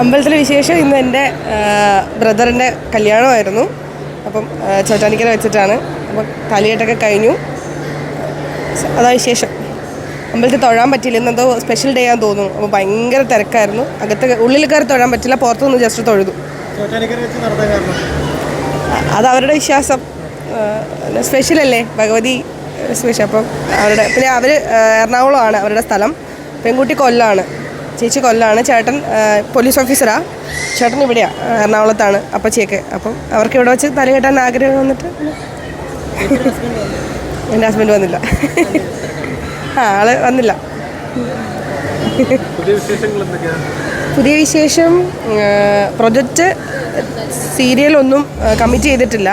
അമ്പലത്തിലെ വിശേഷം ഇന്ന് എന്റെ ബ്രദറിന്റെ കല്യാണമായിരുന്നു. അപ്പം ചോറ്റാനിക്കര വെച്ചിട്ടാണ്. അപ്പം തലയിട്ടൊക്കെ കഴിഞ്ഞു. അതാ വിശേഷം. അമ്പലത്തിൽ തൊഴാൻ പറ്റില്ല ഇന്നെന്തോ സ്പെഷ്യൽ ഡേ ആണെന്ന് തോന്നുന്നു. അപ്പോൾ ഭയങ്കര തിരക്കായിരുന്നു. അകത്ത് ഉള്ളിൽ കയറി തൊഴാൻ പറ്റില്ല പുറത്തുനിന്ന് ജസ്റ്റ് തൊഴുതു. അത് അവരുടെ വിശ്വാസം. സ്പെഷ്യലല്ലേ ഭഗവതി സ്പെഷ്യൽ അപ്പം അവരുടെ പിന്നെ അവർ എറണാകുളമാണ് അവരുടെ സ്ഥലം. പെൺകുട്ടി കൊല്ലമാണ് ചേച്ചി കൊല്ലാണ്. ചേട്ടൻ പോലീസ് ഓഫീസറാണ് ചേട്ടൻ ഇവിടെയാണ് എറണാകുളത്താണ് അപ്പച്ചിയൊക്കെ. അപ്പം അവർക്ക് ഇവിടെ വെച്ച് തല കെട്ടാൻ ആഗ്രഹം വന്നിട്ട് എന്റെ ഹസ്ബൻഡ് വന്നില്ല. ആ ആൾ വന്നില്ല. പുതിയ വിശേഷം പ്രൊജക്റ്റ് സീരിയലൊന്നും കമ്മിറ്റ് ചെയ്തിട്ടില്ല.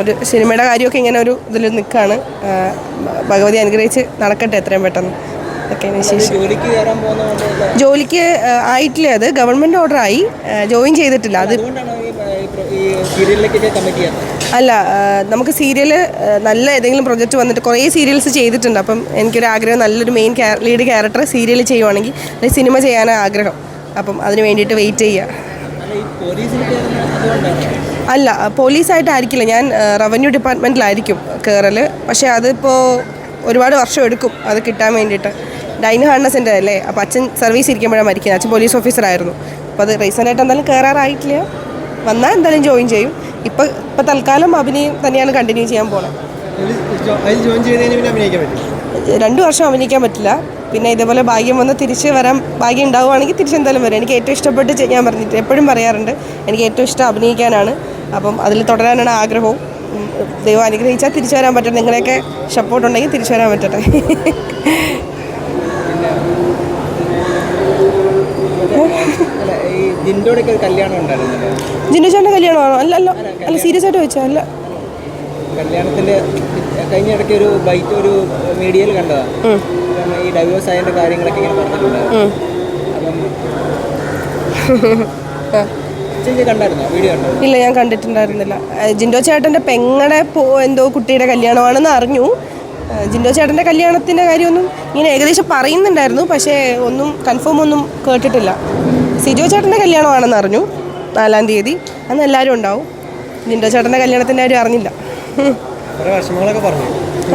ഒരു സിനിമയുടെ കാര്യമൊക്കെ ഇങ്ങനെ ഒരു ഇതിൽ നിൽക്കുകയാണ് ഭഗവതി അനുഗ്രഹിച്ച് നടക്കട്ടെ എത്രയും പെട്ടെന്ന്. അതൊക്കെയാണ് വിശേഷം ജോലിക്ക് ആയിട്ടില്ല അത്? ഗവൺമെന്റ് ഓർഡർ ആയി. ജോയിൻ ചെയ്തിട്ടില്ല. അത് അല്ല നമുക്ക് സീരിയൽ നല്ല ഏതെങ്കിലും പ്രൊജക്റ്റ് വന്നിട്ട് കുറേ സീരിയൽസ് ചെയ്തിട്ടുണ്ട്. അപ്പം എനിക്കൊരു ആഗ്രഹം നല്ലൊരു മെയിൻ ലീഡ് ക്യാരക്ടർ സീരിയൽ ചെയ്യുവാണെങ്കിൽ അല്ലെങ്കിൽ സിനിമ ചെയ്യാനാണ് ആഗ്രഹം. അപ്പം അതിന് വേണ്ടിയിട്ട് വെയിറ്റ് ചെയ്യുക അല്ല പോലീസായിട്ടായിരിക്കില്ല ഞാൻ റവന്യൂ ഡിപ്പാർട്ട്മെന്റിലായിരിക്കും കയറൽ പക്ഷേ അതിപ്പോൾ ഒരുപാട് വർഷം എടുക്കും അത് കിട്ടാൻ വേണ്ടിയിട്ട്. ഡൈൻ ഹാർണസിന്റെ അല്ലേ അപ്പോൾ അച്ഛൻ സർവീസ് ഇരിക്കുമ്പോഴാണ് മരിക്കുന്നത് അച്ഛൻ പോലീസ് ഓഫീസറായിരുന്നു അപ്പോൾ അത് റീസെന്റായിട്ട് എന്തായാലും കയറാറായിട്ടില്ല വന്നാൽ എന്തായാലും ജോയിൻ ചെയ്യും. ഇപ്പോൾ ഇപ്പോൾ തൽക്കാലം അഭിനയം തന്നെയാണ് കണ്ടിന്യൂ ചെയ്യാൻ പോകുന്നത് രണ്ടു വർഷം അഭിനയിക്കാൻ പറ്റില്ല. പിന്നെ ഇതേപോലെ ഭാഗ്യം വന്ന് തിരിച്ച് വരാൻ ഭാഗ്യം ഉണ്ടാവുകയാണെങ്കിൽ തിരിച്ച് എന്തായാലും വരും. എനിക്ക് ഏറ്റവും ഇഷ്ടപ്പെട്ട് ഞാൻ പറഞ്ഞിട്ട് എപ്പോഴും പറയാറുണ്ട്. എനിക്ക് ഏറ്റവും ഇഷ്ടം അഭിനയിക്കാനാണ്. അപ്പം അതിൽ തുടരാനാണ് ആഗ്രഹവും. ദൈവം അനുഗ്രഹിച്ചാൽ തിരിച്ചു വരാൻ പറ്റട്ടെ. നിങ്ങളെയൊക്കെ സപ്പോർട്ട് ഉണ്ടെങ്കിൽ തിരിച്ചു വരാൻ പറ്റട്ടെ. ജിന്നു ചേട്ടന്റെ കല്യാണമാണോ? അല്ല അല്ല. സീരിയസ് ആയിട്ട് ചോദിച്ചോ അല്ല. കല്യാണത്തിന്റെ കഴിഞ്ഞ ഇടയ്ക്ക് ഒരു ബൈറ്റ് ഒരു മീഡിയയിൽ കണ്ടതാണ് ഈ ഡൈവേഴ്സ് ആയതിന്റെ കാര്യങ്ങളൊക്കെ ഇങ്ങനെ പറഞ്ഞിട്ടുണ്ട്. അപ്പം ഇല്ല ഞാൻ കണ്ടിട്ടുണ്ടായിരുന്നില്ല. ജിൻഡോ ചേട്ടന്റെ പെങ്ങടെ എന്തോ കുട്ടിയുടെ കല്യാണമാണെന്ന് അറിഞ്ഞു. ജിൻഡോ ചേട്ടന്റെ കല്യാണത്തിന്റെ കാര്യമൊന്നും ഇങ്ങനെ ഏകദേശം പറയുന്നുണ്ടായിരുന്നു പക്ഷേ ഒന്നും കൺഫേം ഒന്നും കേട്ടിട്ടില്ല. സിജോ ചേട്ടന്റെ കല്യാണമാണെന്ന് അറിഞ്ഞു നാലാം തീയതി. അന്ന് എല്ലാവരും ഉണ്ടാവും. ജിൻഡോ ചേട്ടന്റെ കല്യാണത്തിന്റെ കാര്യം അറിഞ്ഞില്ല.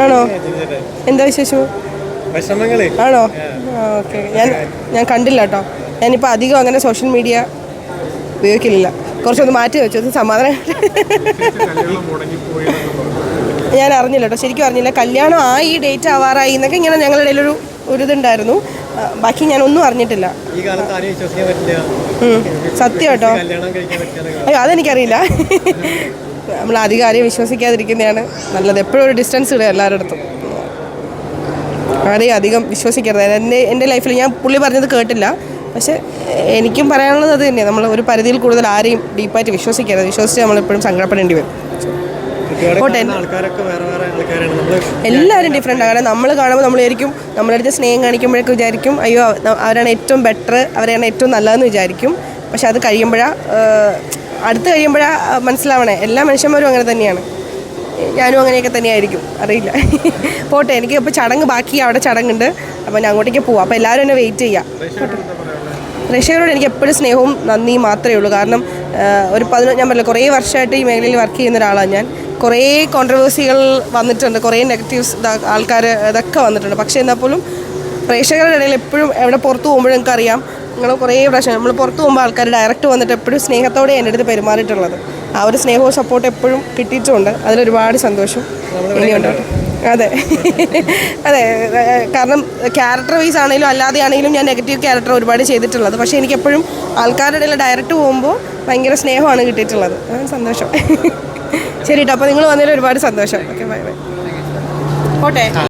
ആണോ. എന്താ വിശേഷം? ആണോ? ഓക്കെ. ഞാൻ ഞാൻ കണ്ടില്ല കേട്ടോ. ഞാനിപ്പോൾ അധികം അങ്ങനെ സോഷ്യൽ മീഡിയ ഉപയോഗിക്കില്ല. കുറച്ചൊന്ന് മാറ്റി വെച്ചു സമാധാനം. ഞാൻ അറിഞ്ഞില്ല കേട്ടോ ശരിക്കും അറിഞ്ഞില്ല. കല്യാണം ആ ഈ ഡേറ്റ് ആവാറായി എന്നൊക്കെ ഇങ്ങനെ ഞങ്ങളുടെ ഇടയിലൊരു ഒരു ഇതുണ്ടായിരുന്നു. ബാക്കി ഞാൻ ഒന്നും അറിഞ്ഞിട്ടില്ല. സത്യം കേട്ടോ. അയ്യോ അതെനിക്കറിയില്ല. നമ്മൾ അധികം ആരെയും വിശ്വസിക്കാതിരിക്കുന്നതാണ് നല്ലത്. എപ്പോഴും ഒരു ഡിസ്റ്റൻസ് ഇടുക എല്ലാവരുടെ അടുത്തും. ആരെയും അധികം വിശ്വസിക്കരുത്. എന്റെ എന്റെ ലൈഫിൽ ഞാൻ പുള്ളി പറഞ്ഞത് കേട്ടില്ല. പക്ഷേ എനിക്കും പറയാനുള്ളത് അത് തന്നെയാണ് നമ്മൾ ഒരു പരിധിയിൽ കൂടുതൽ ആരെയും ഡീപ്പായിട്ട് വിശ്വസിക്കരുത്. വിശ്വസിച്ച് നമ്മളെപ്പോഴും സങ്കടപ്പെടേണ്ടി വരും. എല്ലാവരും ഡിഫറെന്റ് ആണ് നമ്മൾ കാണുമ്പോൾ നമ്മൾ വിചാരിക്കും നമ്മുടെ സ്നേഹം കാണിക്കുമ്പോഴൊക്കെ വിചാരിക്കും അയ്യോ അവരാണ് ഏറ്റവും ബെറ്റർ അവരെയാണ് ഏറ്റവും നല്ലതെന്ന് വിചാരിക്കും. പക്ഷെ അത് കഴിയുമ്പോഴാണ് അടുത്ത് കഴിയുമ്പോഴാണ് മനസ്സിലാവണേ. എല്ലാ മനുഷ്യന്മാരും അങ്ങനെ തന്നെയാണ്. ഞാനും അങ്ങനെയൊക്കെ തന്നെയായിരിക്കും. അറിയില്ല. പോട്ടെ എനിക്ക് ഇപ്പോൾ ചടങ്ങ് ബാക്കി അവിടെ ചടങ്ങുണ്ട്. അപ്പോൾ ഞാൻ അങ്ങോട്ടേക്ക് പോവാം. അപ്പോൾ എല്ലാവരും എന്നെ വെയിറ്റ് ചെയ്യാം. പ്രേക്ഷകരോട് എനിക്ക് എപ്പോഴും സ്നേഹവും നന്ദിയും മാത്രമേ ഉള്ളൂ. കാരണം ഒരു പതിനൊന്ന് ഞാൻ പറഞ്ഞില്ല കുറേ വർഷമായിട്ട് ഈ മേഖലയിൽ വർക്ക് ചെയ്യുന്ന ഒരാളാണ് ഞാൻ. കുറേ കോൺട്രവേഴ്സികൾ വന്നിട്ടുണ്ട്. കുറേ നെഗറ്റീവ്സ് ആൾക്കാർ ഇതൊക്കെ വന്നിട്ടുണ്ട്. പക്ഷേ എന്നാൽ പോലും പ്രേക്ഷകരുടെ ഇടയിൽ എപ്പോഴും എവിടെ പുറത്ത് പോകുമ്പോഴും അറിയാം. നിങ്ങൾ കുറേ പ്രശ്നം നമ്മൾ പുറത്ത് പോകുമ്പോൾ ആൾക്കാർ ഡയറക്റ്റ് വന്നിട്ട് എപ്പോഴും സ്നേഹത്തോടെ എന്റെ അടുത്ത് പെരുമാറിയിട്ടുള്ളത്. ആ ഒരു സ്നേഹവും സപ്പോർട്ടും എപ്പോഴും കിട്ടിയിട്ടുണ്ട്. അതിലൊരുപാട് സന്തോഷം. ഇനിയുണ്ടാവും അതെ. അതെ കാരണം ക്യാരക്ടർ വൈസ് ആണെങ്കിലും അല്ലാതെ ആണെങ്കിലും ഞാൻ നെഗറ്റീവ് ക്യാരക്ടർ ഒരുപാട് ചെയ്തിട്ടുള്ളത്. പക്ഷേ എനിക്കെപ്പോഴും ആൾക്കാരുടെ ഇടയിൽ ഡയറക്റ്റ് പോകുമ്പോൾ ഭയങ്കര സ്നേഹമാണ് കിട്ടിയിട്ടുള്ളത്. സന്തോഷം. ശരി കേട്ടോ അപ്പോൾ നിങ്ങൾ വന്നതിൽ ഒരുപാട് സന്തോഷം. ഓക്കെ ബൈ ബൈ പോട്ടെ.